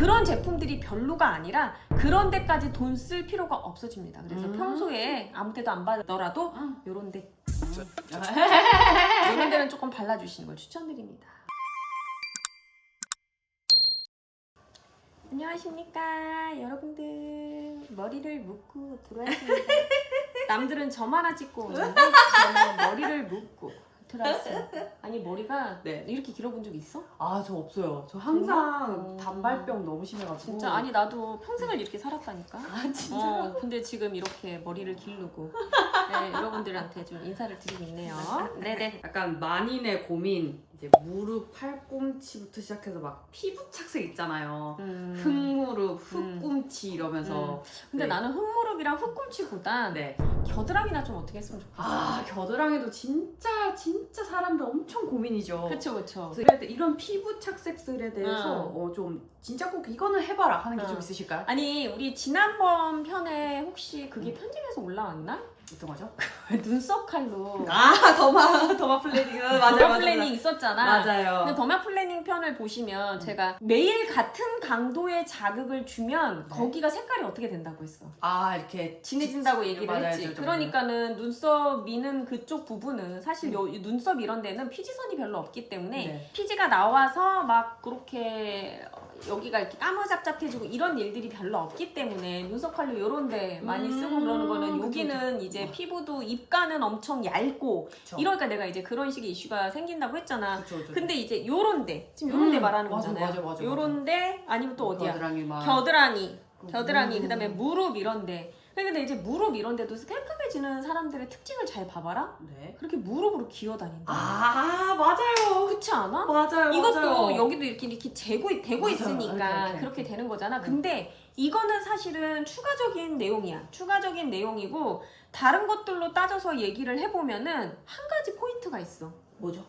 그런 제품들이 별로가 아니라 그런 데까지 돈 쓸 필요가 없어집니다. 그래서 음. 평소에 아무 데도 안 바르더라도 응. 요런 데 요런 데는 조금 발라주시는 걸 추천드립니다. 안녕하십니까 여러분들 머리를 묶고 들어왔습니다. 남들은 점 하나 찍고 오는데 저는 머리를 묶고 들어왔습니다. 아니 머리가 네. 이렇게 길어본 적 있어? 아, 저 없어요. 저 항상 정말? 단발병 너무 심해가지고. 진짜 아니 나도 평생을 이렇게 살았다니까. 아, 진짜. 어, 근데 지금 이렇게 머리를 기르고 네, 여러분들한테 좀 인사를 드리고 있네요. 네네. 약간 만인의 고민. 이제 무릎, 팔꿈치부터 시작해서 막 피부 착색 있잖아요. 음, 흑무릎, 음. 흑꿈치 이러면서. 근데 네. 나는 흑무릎이랑 흑꿈치보단 네. 겨드랑이나 좀 어떻게 했으면 좋겠어. 아, 겨드랑이도 진짜, 진짜 사람들 엄청 고민이죠. 그쵸 그쵸. 그래서 이럴 때 이런 피부 착색술에 대해서 응. 어, 좀 진짜 꼭 이거는 해봐라 하는 게좀 응. 있으실까요? 아니 우리 지난번 편에 혹시 그게 편집해서 올라왔나? 어떤 거죠? 눈썹 칼로 아 더마 더마 플래닝 맞아요 더마 플래닝 있었잖아. 맞아요. 근데 더마 플래닝 편을 보시면 제가 매일 같은 강도의 자극을 주면 네. 거기가 색깔이 어떻게 된다고 했어. 아 이렇게 진해진다고 얘기를 맞아요, 했지. 저, 저, 그러니까는 눈썹 미는 그쪽 부분은 사실 요, 이 눈썹 이런 데는 피지선이 별로 없기 때문에 네. 피지가 나와서 막 그렇게 여기가 이렇게 까무잡잡해지고 이런 일들이 별로 없기 때문에 눈썹 칼로 요런 데 많이 음, 쓰고 그러는 거는 여기는. 이제 와. 피부도 입가는 엄청 얇고 그쵸. 이러니까 내가 이제 그런 식의 이슈가 생긴다고 했잖아. 그쵸, 그쵸. 근데 이제 요런 데 지금 요런 데 음, 말하는 맞아, 거잖아요. 맞아, 맞아, 요런 데 아니면 또 어디야? 겨드랑이 막 겨드랑이. 겨드랑이 음. 그다음에 무릎 이런데 근데 이제 무릎 이런 데도 깔끔해지는 사람들의 특징을 잘 봐봐라 네. 그렇게 무릎으로 기어다닌다 아 맞아요. 그렇지 않아? 맞아요. 이것도 맞아요. 여기도 이렇게 이렇게 재고 되고 맞아요. 있으니까 이렇게, 이렇게, 그렇게. 되는 거잖아 음. 근데 이거는 사실은 추가적인 내용이야 추가적인 내용이고 다른 것들로 따져서 얘기를 해보면은 한 가지 포인트가 있어 뭐죠?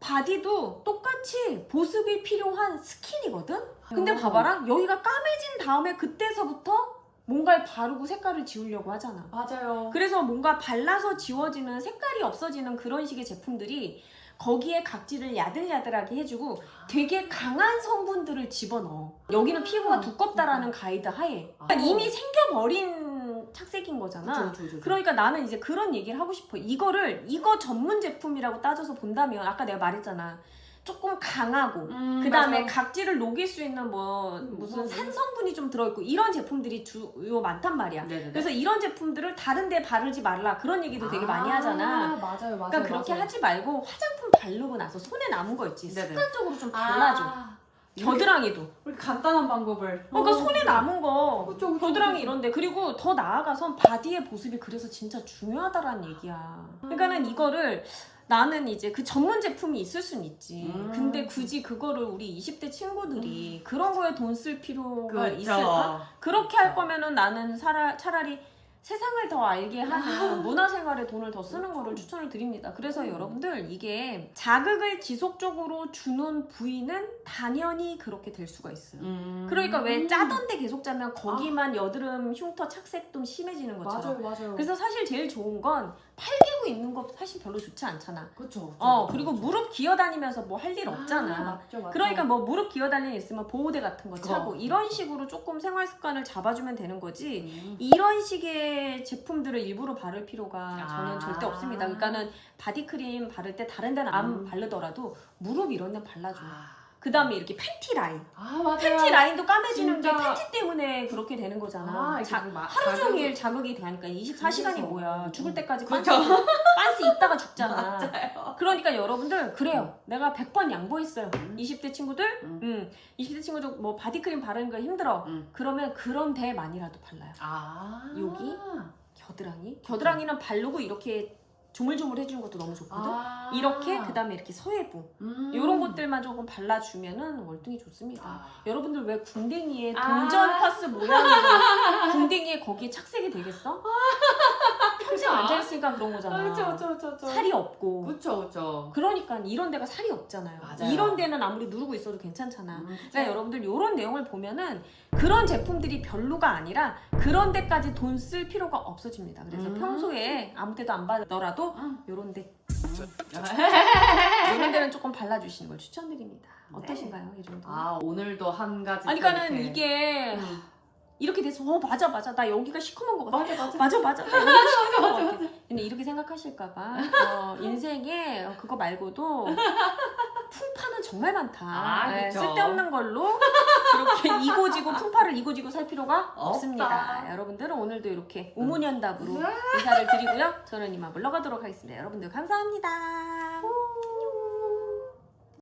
바디도 똑같이 보습이 필요한 스킨이거든? 근데 어. 봐봐라 여기가 까매진 다음에 그때서부터 뭔가를 바르고 색깔을 지우려고 하잖아 맞아요. 그래서 뭔가 발라서 지워지는 색깔이 없어지는 그런 식의 제품들이 거기에 각질을 야들야들하게 해주고 되게 강한 성분들을 집어넣어 여기는 피부가 아. 두껍다라는 가이드 하에 아. 그러니까 이미 생겨버린 착색인 거잖아 그쵸, 그쵸, 그쵸. 그러니까 나는 이제 그런 얘기를 하고 싶어. 이거를 이거 전문 제품이라고 따져서 본다면 아까 내가 말했잖아. 조금 강하고 음, 그 다음에 맞아요. 각질을 녹일 수 있는 뭐 음, 무슨 뭐, 산성분이 좀 들어있고 이런 제품들이 주요 많단 말이야. 네네네. 그래서 이런 제품들을 다른데 바르지 말라 그런 얘기도 되게 많이 아, 하잖아. 맞아요, 맞아요. 그러니까 그렇게 맞아요. 하지 말고 화장품 바르고 나서 손에 남은 거 있지. 네네. 습관적으로 좀 발라줘. 아, 겨드랑이도. 우리 간단한 방법을. 그러니까 어. 손에 남은 거 그쵸, 그쵸, 겨드랑이 그쵸. 이런데 그리고 더 나아가선 바디의 보습이 그래서 진짜 중요하다라는 얘기야. 그러니까는 이거를 나는 이제 그 전문 제품이 있을 순 있지. 음. 근데 굳이 그거를 우리 20대 친구들이 그런 거에 돈 쓸 필요가 그쵸. 있을까? 그렇게 할 거면은 나는 차라, 차라리 세상을 더 알게 하는 문화생활에 돈을 더 쓰는 거를 추천을 드립니다. 그래서 여러분들 이게 자극을 지속적으로 주는 부위는 당연히 그렇게 될 수가 있어요. 음. 그러니까 왜 짜던데 계속 짜면 거기만 여드름 흉터 착색도 심해지는 것처럼. 맞아요, 맞아요. 그래서 사실 제일 좋은 건 팔개 고 있는 거 사실 별로 좋지 않잖아. 그렇죠. 어 그리고 무릎 기어다니면서 뭐 할 일 없잖아. 맞죠, 맞죠. 그러니까 뭐 무릎 기어다니는 일 있으면 보호대 같은 거. 차고 이런 식으로 조금 생활 습관을 잡아주면 되는 거지. 음. 이런 식의 제품들을 일부러 바를 필요가 저는 아. 절대 없습니다. 그러니까는 바디크림 바를 때 다른 데는 안 음. 바르더라도 무릎 이런 데 발라줘. 아, 그 다음에 이렇게 팬티 라인. 아 맞아요. 팬티 라인도 까매지는 게 진짜. 팬티 때문에 그렇게 되는 거잖아. 아, 자, 이게 막 하루 자극- 종일 자극이 되니까 24시간이 그래서. 뭐야. 죽을 때까지 그렇죠. 빤스, 빤스 입다가 죽잖아. 맞아요. 그러니까 여러분들 그래요. 내가 100번 양보했어요. 음. 20대 친구들, 음. 음. 20대 친구들 뭐 바디크림 바르는 거 힘들어. 음. 그러면 그런 데만이라도 발라요. 아 여기? 겨드랑이. 겨드랑이는 바르고 이렇게 조물조물 해주는 것도 너무 좋거든. 아. 이렇게 그다음에 이렇게 서해부 음. 이런 것들만 조금 발라주면은 월등히 좋습니다. 아. 여러분들 왜 궁뎅이에 아. 동전 파스 모양으로 궁뎅이에 거기에 착색이 되겠어? 그쵸. 앉아있으니까 그런 거잖아. 아, 그쵸, 그쵸, 그쵸, 그쵸. 살이 없고. 그쵸, 그쵸. 그러니까 이런 데가 살이 없잖아요. 맞아요. 이런 데는 아무리 누르고 있어도 괜찮잖아. 음, 그러니까 여러분들 이런 내용을 보면은 그런 제품들이 별로가 아니라 그런 데까지 돈 쓸 필요가 없어집니다. 그래서 음. 평소에 아무 데도 안 바르더라도 음. 이런 데 아. 이런 데는 조금 발라주시는 걸 추천드립니다. 어떠신가요, 이 정도? 아 오늘도 한 가지. 아니, 또 그러니까는 이렇게- 이게 음. 이렇게 돼서 어 맞아 맞아 나 여기가 시커먼 것 같아. 맞아 맞아. 맞아 맞아 나 여기가 시커먼 것 같아. 근데 이렇게 생각하실까봐 어, 인생에 그거 말고도 풍파는 정말 많다. 아, 네, 그쵸. 쓸데없는 걸로 그렇게 이고지고 풍파를 이고지고 살 필요가 없습니다. 없다. 여러분들은 오늘도 이렇게 우문현답으로 인사를 드리고요. 저는 이만 물러가도록 하겠습니다. 여러분들 감사합니다.